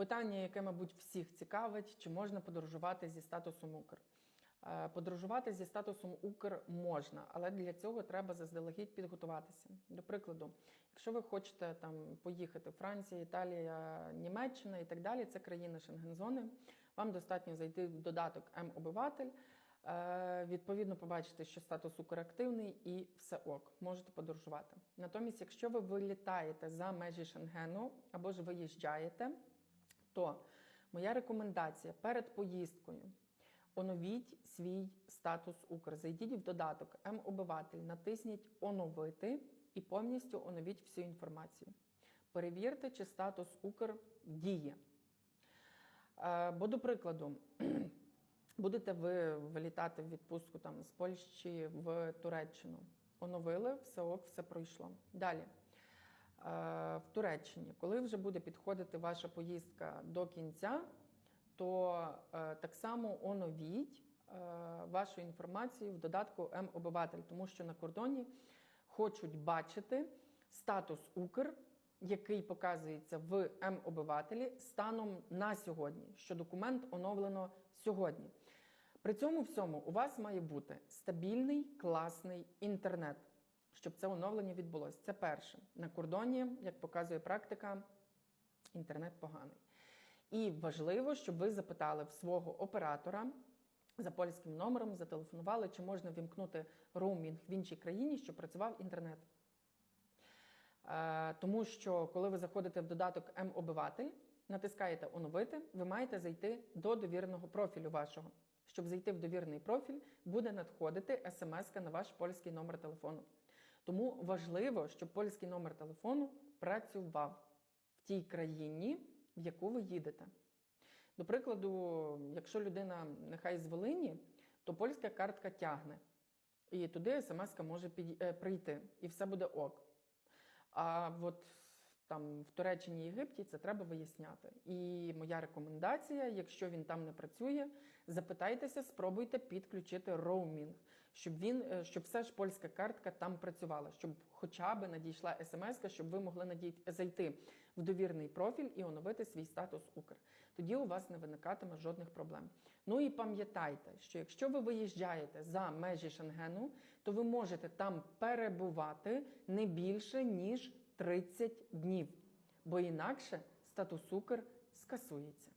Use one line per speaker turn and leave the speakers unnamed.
Питання, яке, мабуть, всіх цікавить, чи можна подорожувати зі статусом Укр. Е, Подорожувати зі статусом Укр можна, але для цього треба заздалегідь підготуватися. До прикладу, якщо ви хочете там поїхати Франція, Італія, Німеччина і так далі, це країни Шенгензони. Вам достатньо зайти в додаток М-обиватель. Е, Відповідно, побачите, що статус Укр активний і все ок, можете подорожувати. Натомість, якщо ви вилітаєте за межі Шенгену або ж виїжджаєте, то моя рекомендація перед поїздкою оновіть свій статус Укр. Зайдіть в додаток М-обиватель, натисніть Оновити і повністю оновіть всю інформацію. Перевірте, чи статус Укр діє. Е, Бо, до прикладу, будете ви вилітати в відпустку там, з Польщі в Туреччину. Оновили, все ок, все пройшло. Далі. Туреччині, коли вже буде підходити ваша поїздка до кінця, то е, так само оновіть е, вашу інформацію в додатку М-обиватель, тому що на кордоні хочуть бачити статус Укр, який показується в М-обивателі станом на сьогодні, що документ оновлено сьогодні. При цьому всьому у вас має бути стабільний, класний інтернет, щоб це оновлення відбулося. Це перше. На кордоні, як показує практика, інтернет поганий. І важливо, щоб ви запитали в свого оператора за польським номером, зателефонували, чи можна вімкнути роумінг в іншій країні, щоб працював інтернет. Е, Тому що, коли ви заходите в додаток М-обиватель, натискаєте оновити, ви маєте зайти до довіреного профілю вашого. Щоб зайти в довірний профіль, буде надходити смс на ваш польський номер телефону. Тому важливо, щоб польський номер телефону працював в тій країні, в яку ви їдете. До прикладу, якщо людина нехай з Волині, то польська картка тягне. І туди смс може е, прийти, і все буде ок. А от там в Туреччині Єгипті це треба виясняти. І моя рекомендація, якщо він там не працює, запитайтеся, спробуйте підключити роумінг, щоб він, е, щоб все ж польська картка там працювала, щоб хоча б надійшла смс, щоб ви могли надій... зайти в довірний профіль і оновити свій статус Укр. Тоді у вас не виникатиме жодних проблем. Ну і пам'ятайте, що якщо ви виїжджаєте за межі Шенгену, то ви можете там перебувати не більше ніж 30 днів, бо інакше статус Укр скасується.